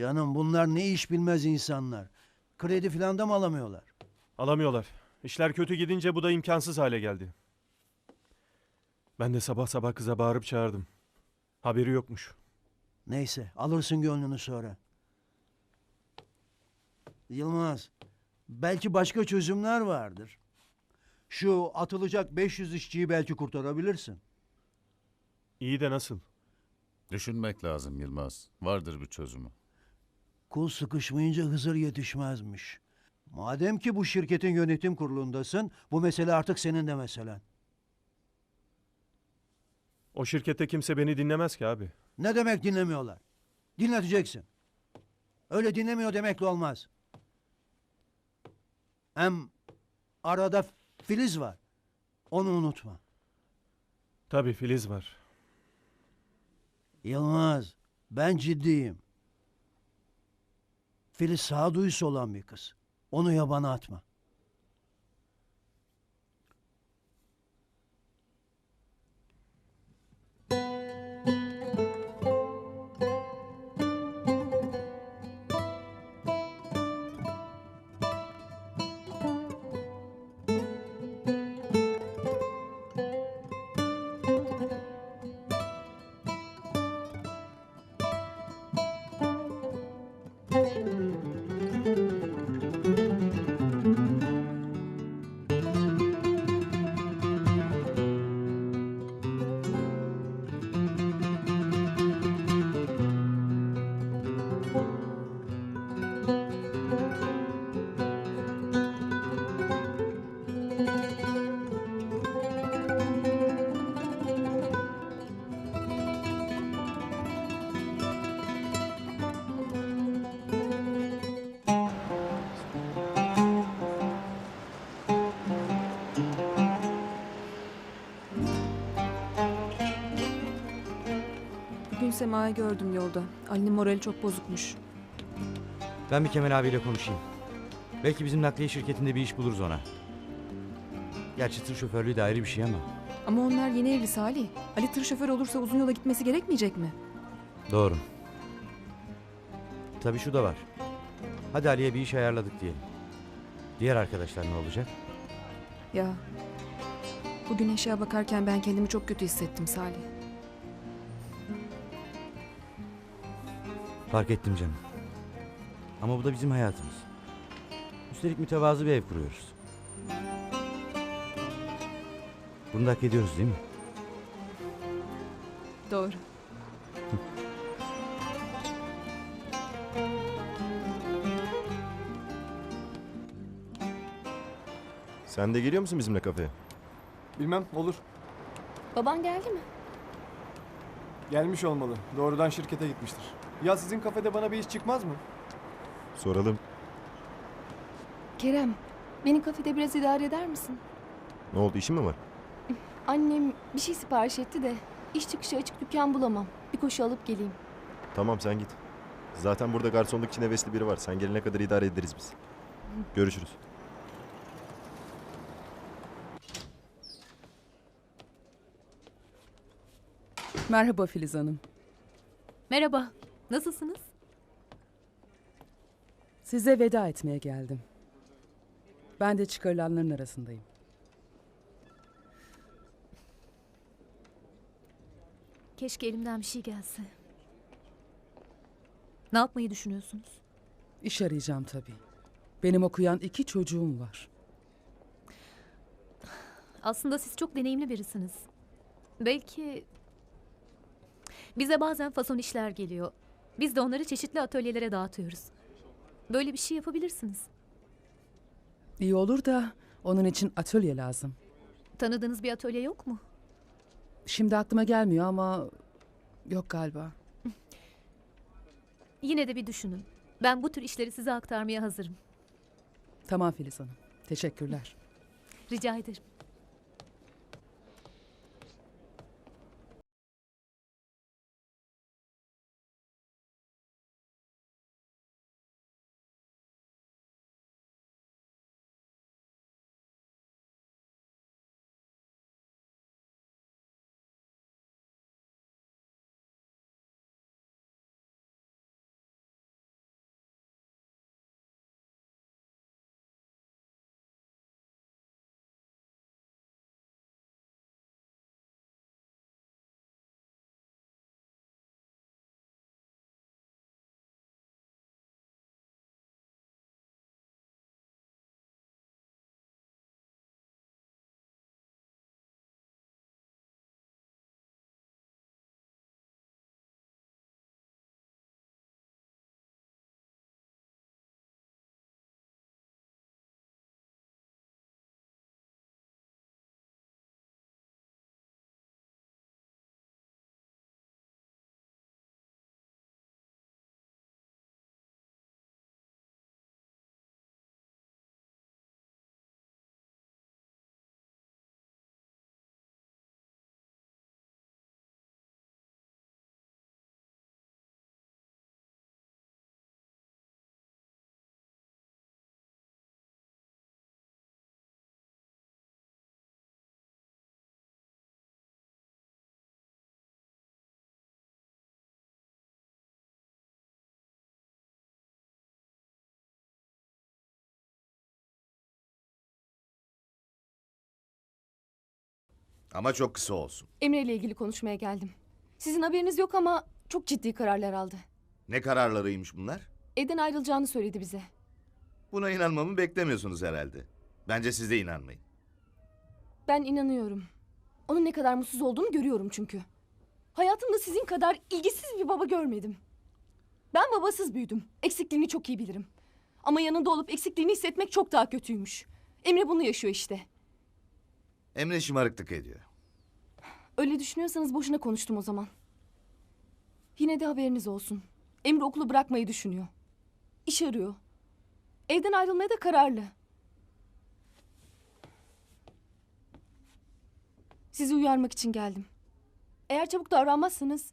Canım bunlar ne iş bilmez insanlar. Kredi falan da mı alamıyorlar? Alamıyorlar. İşler kötü gidince bu da imkansız hale geldi. Ben de sabah sabah kıza bağırıp çağırdım. Haberi yokmuş. Neyse alırsın gönlünü sonra. Yılmaz, belki başka çözümler vardır. Şu atılacak 500 işçiyi belki kurtarabilirsin. İyi de nasıl? Düşünmek lazım Yılmaz. Vardır bir çözümü. Kul sıkışmayınca Hızır yetişmezmiş. Madem ki bu şirketin yönetim kurulundasın, bu mesele artık senin de meselen. O şirkette kimse beni dinlemez ki abi. Ne demek dinlemiyorlar? Dinleteceksin. Öyle dinlemiyor demekle olmaz. Hem arada Filiz var. Onu unutma. Tabii Filiz var. Yılmaz, ben ciddiyim. Filiz sağduyusu olan bir kız. Onu yabana atma. Sema'yı gördüm yolda. Ali'nin morali çok bozukmuş. Ben bir Kemal abiyle konuşayım. Belki bizim nakliye şirketinde bir iş buluruz ona. Gerçi tır şoförlüğü de ayrı bir şey ama. Ama onlar yeni evli Salih. Ali tır şoför olursa uzun yola gitmesi gerekmeyecek mi? Doğru. Tabii şu da var. Hadi Ali'ye bir iş ayarladık diyelim. Diğer arkadaşlar ne olacak? Ya. Bugün eşya bakarken ben kendimi çok kötü hissettim Salih. Fark ettim canım. Ama bu da bizim hayatımız. Üstelik mütevazı bir ev kuruyoruz. Bunu da hak ediyoruz değil mi? Doğru. Sen de geliyor musun bizimle kafeye? Bilmem olur. Baban geldi mi? Gelmiş olmalı. Doğrudan şirkete gitmiştir. Ya sizin kafede bana bir iş çıkmaz mı? Soralım. Kerem, beni kafede biraz idare eder misin? Ne oldu işin mi var? Annem bir şey sipariş etti de iş çıkışı açık dükkan bulamam. Bir koşu alıp geleyim. Tamam sen git. Zaten burada garsonluk için hevesli biri var. Sen gelene kadar idare ederiz biz. Görüşürüz. Merhaba Filiz Hanım. Merhaba, nasılsınız? Size veda etmeye geldim. Ben de çıkarılanların arasındayım. Keşke elimden bir şey gelse. Ne yapmayı düşünüyorsunuz? İş arayacağım tabii. Benim okuyan iki çocuğum var. Aslında siz çok deneyimli birisiniz. Belki bize bazen fason işler geliyor. Biz de onları çeşitli atölyelere dağıtıyoruz. Böyle bir şey yapabilirsiniz. İyi olur da onun için atölye lazım. Tanıdığınız bir atölye yok mu? Şimdi aklıma gelmiyor ama yok galiba. Yine de bir düşünün. Ben bu tür işleri size aktarmaya hazırım. Tamam Filiz Hanım. Teşekkürler. Rica ederim. Ama çok kısa olsun. Emre ile ilgili konuşmaya geldim. Sizin haberiniz yok ama çok ciddi kararlar aldı. Ne kararlarıymış bunlar? Evden ayrılacağını söyledi bize. Buna inanmamı beklemiyorsunuz herhalde. Bence siz de inanmayın. Ben inanıyorum. Onun ne kadar mutsuz olduğunu görüyorum çünkü. Hayatımda sizin kadar ilgisiz bir baba görmedim. Ben babasız büyüdüm. Eksikliğini çok iyi bilirim. Ama yanında olup eksikliğini hissetmek çok daha kötüymüş. Emre bunu yaşıyor işte. Emre şımarıklık ediyor. Öyle düşünüyorsanız boşuna konuştum o zaman. Yine de haberiniz olsun. Emre okulu bırakmayı düşünüyor. İş arıyor. Evden ayrılmaya da kararlı. Sizi uyarmak için geldim. Eğer çabuk davranmazsanız